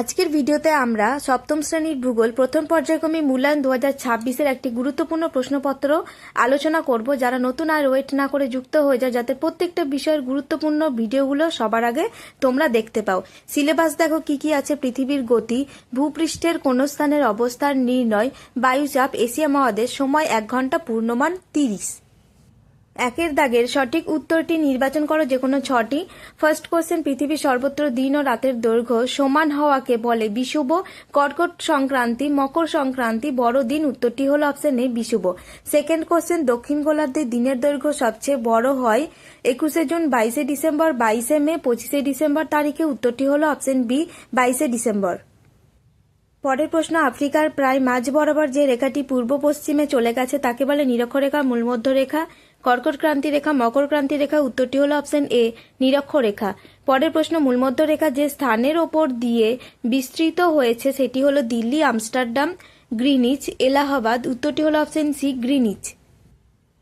আজকের ভিডিওতে আমরা সপ্তম শ্রেণির ভূগোল প্রথম পর্যায়ক্রমে মূল্যায়ন দু হাজার ছাব্বিশের একটি গুরুত্বপূর্ণ প্রশ্নপত্র আলোচনা করব, যারা নতুন আর ওয়েট না করে যুক্ত হয়ে যায় যাতে প্রত্যেকটা বিষয়ের গুরুত্বপূর্ণ ভিডিওগুলো সবার আগে তোমরা দেখতে পাও। সিলেবাস দেখো কি কি আছে, পৃথিবীর গতি, ভূপৃষ্ঠের কোন স্থানের অবস্থান নির্ণয়, বায়ুচাপ, এশিয়া মহাদেশ, সময় এক ঘণ্টা পূর্ণমান তিরিশ। একের দাগের সঠিক উত্তরটি নির্বাচন করো যে কোনো ছটি। ফার্স্ট কোশ্চেন পৃথিবীর সর্বত্র দিন ও রাতের দৈর্ঘ্য সমান হওয়াকে বলে বিষুব কর্কট সংক্রান্তি, মকর সংক্রান্তি বড়দিন উত্তরটি হলো অপশন এ বিষুব সেকেন্ড কোশ্চেন দক্ষিণ গোলার্ধে দিনের দৈর্ঘ্য সবচেয়ে বড় হয় একুশে জুন, বাইশে ডিসেম্বর, বাইশে মে, পঁচিশে ডিসেম্বর তারিখে উত্তরটি হলো অপশন বি বাইশে ডিসেম্বর। পরের প্রশ্ন, আফ্রিকার প্রায় মাঝ বরাবর যে রেখাটি পূর্ব পশ্চিমে চলে গেছে তাকে বলে নিরক্ষরেখা মূলমধ্য রেখা কর্কট ক্রান্তি রেখা, মকর ক্রান্তি রেখা, উত্তরটি হলো অপশন এ নিরক্ষ রেখা। পরের প্রশ্ন, মূলমধ্য রেখা যে স্থানের ওপর দিয়ে বিস্তৃত হয়েছে, সেটি হলো দিল্লি, আমস্টারডাম, গ্রিনিচ, এলাহাবাদ, উত্তরটি হলো অপশন সি গ্রিনিচ।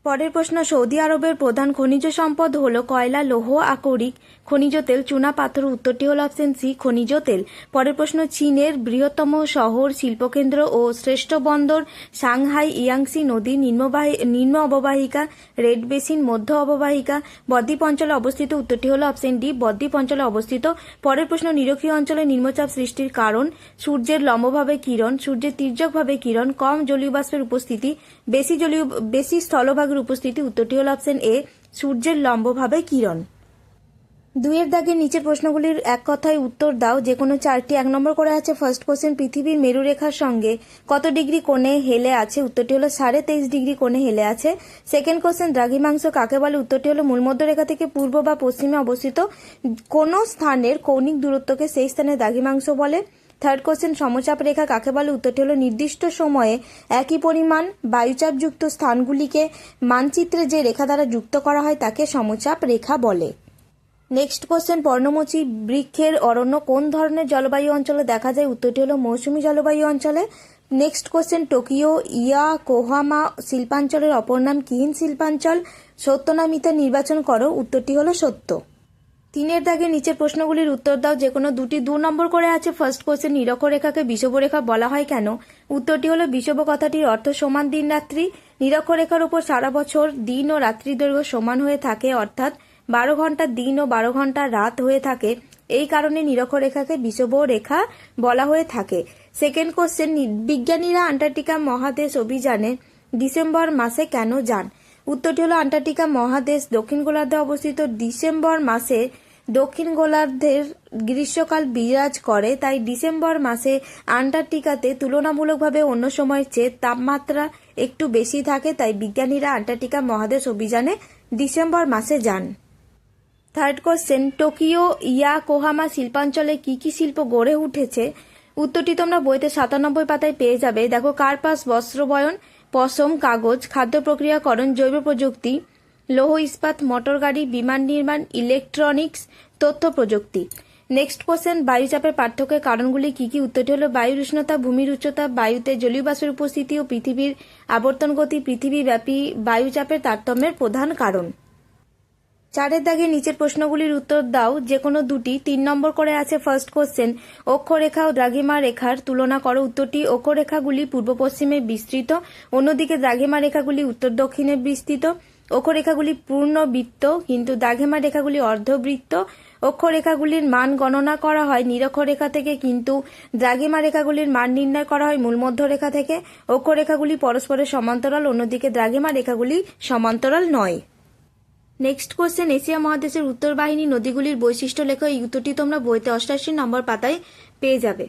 পরের প্রশ্ন, সৌদি আরবের প্রধান খনিজ সম্পদ হল কয়লা, লৌহ, আকরিক। খনিজ তেল, চুনা, পাথর, উত্তরটি হল অপশন সি, খনিজ তেল। পরের প্রশ্ন, চীনের বৃহত্তম শহর, শিল্পকেন্দ্র ও শ্রেষ্ঠ বন্দর সাংহাই ইয়াংসি নদী নিম্ন অববাহিকা, রেড বেসিন, মধ্য অববাহিকা, বদ্বীপ অঞ্চলে অবস্থিত, উত্তরটি হল অপশন ডি, বদ্বীপ অঞ্চলে অবস্থিত। পরের প্রশ্ন, নিরক্ষীয় অঞ্চলে নিম্নচাপ সৃষ্টির কারণ, সূর্যের লম্বভাবে কিরণ, সূর্যের তির্যকভাবে কিরণ, কম জলীয় বাষ্পের উপস্থিতি, বেশি জলীয়, বেশি স্থলভাগের উপস্থিতি উত্তরটি হল অপশন এ সূর্যের লম্বভাবে কিরণ। দুইয়ের দাগের নিচের প্রশ্নগুলির এক কথায় উত্তর দাও। যে কোনো চারটি এক নম্বর করে আছে। ফার্স্ট কোশ্চেন পৃথিবীর মেরুরেখার সঙ্গে কত ডিগ্রি কোণে হেলে আছে? উত্তরটি হলো সাড়ে তেইশ ডিগ্রি কোণে হেলে আছে। সেকেন্ড কোশ্চেন দ্রাঘিমাংশ কাকে বলে? উত্তরটি হলো মূলমধ্য রেখা থেকে পূর্ব বা পশ্চিমে অবস্থিত কোনো স্থানের কৌণিক দূরত্বকে সেই স্থানে দ্রাঘিমাংশ বলে। থার্ড কোশ্চেন সমচাপ রেখা কাকে বলে? উত্তরটি হলো নির্দিষ্ট সময়ে একই পরিমাণ বায়ুচাপযুক্ত স্থানগুলিকে মানচিত্রে যে রেখা দ্বারা যুক্ত করা হয় তাকে সমচাপ রেখা বলে। নেক্সট কোশ্চেন পর্ণমোচী বৃক্ষের অরণ্য কোন ধরনের জলবায়ু অঞ্চলে দেখা যায়? উত্তরটি হলো মৌসুমী জলবায়ু অঞ্চলে। Next question Tokyo Yokohama শিল্পাঞ্চলের অপর নাম কিহিন শিল্পাঞ্চল? সত্য না নির্বাচন করো, উত্তরটি হলো সত্য। তিনের দাগে নিচের প্রশ্নগুলির উত্তর দাও, যে কোনো দুটি দু নম্বর করে আছে। ফার্স্ট কোশ্চেন নিরক্ষরেখাকে বিষবরেখা বলা হয় কেন? উত্তরটি হলো, বিষব কথাটির অর্থ সমান দিন রাত্রি। নিরক্ষরেখার উপর সারা বছর দিন ও রাত্রি দৈর্ঘ্য সমান হয়ে থাকে, অর্থাৎ বারো ঘণ্টা দিন ও বারো ঘণ্টা রাত হয়ে থাকে। এই কারণে নিরক্ষরেখাকে বিষব রেখা বলা হয়ে থাকে। সেকেন্ড কোশ্চেন বিজ্ঞানীরা আন্টার্কটিকা মহাদেশ অভিযানে ডিসেম্বর মাসে কেন যান? উত্তরটি হলো, আন্টার্কটিকা মহাদেশ দক্ষিণ গোলার্ধে অবস্থিত ডিসেম্বর মাসে দক্ষিণ গোলার্ধের গ্রীষ্মকাল বিরাজ করে, তাই ডিসেম্বর মাসে আন্টার্কটিকাতে তুলনামূলকভাবে অন্য সময়ের চেয়ে তাপমাত্রা একটু বেশি থাকে, তাই বিজ্ঞানীরা আন্টার্কটিকা মহাদেশ অভিযানে ডিসেম্বর মাসে যান। Third question, Tokyo Yokohama শিল্পাঞ্চলে কি কি শিল্প গড়ে উঠেছে? উত্তরটি তোমরা বইতে সাতানব্বই পাতায় পেয়ে যাবে। দেখো, কার্পাস, বস্ত্রবয়ন, পশম, কাগজ, খাদ্য প্রক্রিয়াকরণ, জৈব প্রযুক্তি লৌহ ইস্পাত, মোটর গাড়ি, বিমান নির্মাণ, ইলেকট্রনিক্স, তথ্য প্রযুক্তি। নেক্সট কোশ্চেন বায়ুচাপের পার্থক্যের কারণগুলি কি কি? উত্তরটি হলো বায়ুর উষ্ণতা, ভূমির উচ্চতা, বায়ুতে জলীয় বাষ্পের উপস্থিতি ও পৃথিবীর আবর্তন গতি, পৃথিবীব্যাপী বায়ুচাপের তারতম্যের প্রধান কারণ। চারের দাগে নিচের প্রশ্নগুলির উত্তর দাও যে কোনো দুটি। তিন নম্বর করে আছে ফার্স্ট কোশ্চেন অক্ষরেখা ও দ্রাঘিমা রেখার তুলনা করো উত্তরটি। অক্ষরেখাগুলি পূর্ব পশ্চিমে বিস্তৃত, অন্যদিকে দ্রাঘিমা রেখাগুলি উত্তর দক্ষিণে বিস্তৃত। অক্ষরেখাগুলি পূর্ণ বৃত্ত কিন্তু দ্রাঘিমা রেখাগুলি অর্ধবৃত্ত। অক্ষরেখাগুলির মান গণনা করা হয় নিরক্ষরেখা থেকে, কিন্তু দ্রাঘিমা রেখাগুলির মান নির্ণয় করা হয় মূলমধ্য রেখা থেকে। অক্ষরেখাগুলি পরস্পরের সমান্তরাল, অন্যদিকে দ্রাঘিমা রেখাগুলি সমান্তরাল নয়। নেক্সট কোশ্চেন এশিয়া মহাদেশের উত্তর বাহিনী নদীগুলির বৈশিষ্ট্য লেখা। এই উত্তরটি তোমরা বইতে অষ্টাশি নম্বর পাতায় পেয়ে যাবে।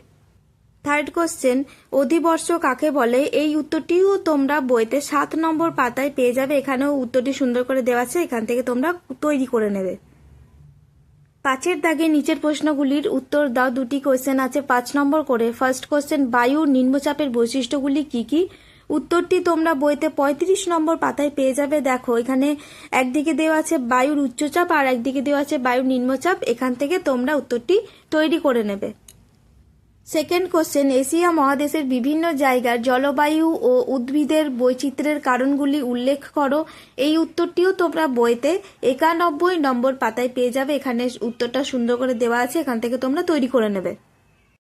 থার্ড কোশ্চেন অধিবর্ষ কাকে বলে? এই উত্তরটিও তোমরা বইতে সাত নম্বর পাতায় পেয়ে যাবে। এখানেও উত্তরটি সুন্দর করে দেওয়া আছে। এখান থেকে তোমরা তৈরি করে নেবে। পাঁচের দাগে নিচের প্রশ্নগুলির উত্তর দাও। দুটি কোশ্চেন আছে পাঁচ নম্বর করে। ফার্স্ট কোশ্চেন বায়ুর নিম্নচাপের বৈশিষ্ট্যগুলি কি কি? উত্তরটি তোমরা বইতে পঁয়ত্রিশ নম্বর পাতায় পেয়ে যাবে। দেখো, এখানে একদিকে দেওয়া আছে বায়ুর উচ্চচাপ আর একদিকে দেওয়া আছে বায়ুর নিম্নচাপ। এখান থেকে তোমরা উত্তরটি তৈরি করে নেবে। সেকেন্ড কোশ্চেন এশিয়া মহাদেশের বিভিন্ন জায়গার জলবায়ু ও উদ্ভিদের বৈচিত্র্যের কারণগুলি উল্লেখ করো। এই উত্তরটিও তোমরা বইতে একানব্বই নম্বর পাতায় পেয়ে যাবে। এখানে উত্তরটা সুন্দর করে দেওয়া আছে, এখান থেকে তোমরা তৈরি করে নেবে।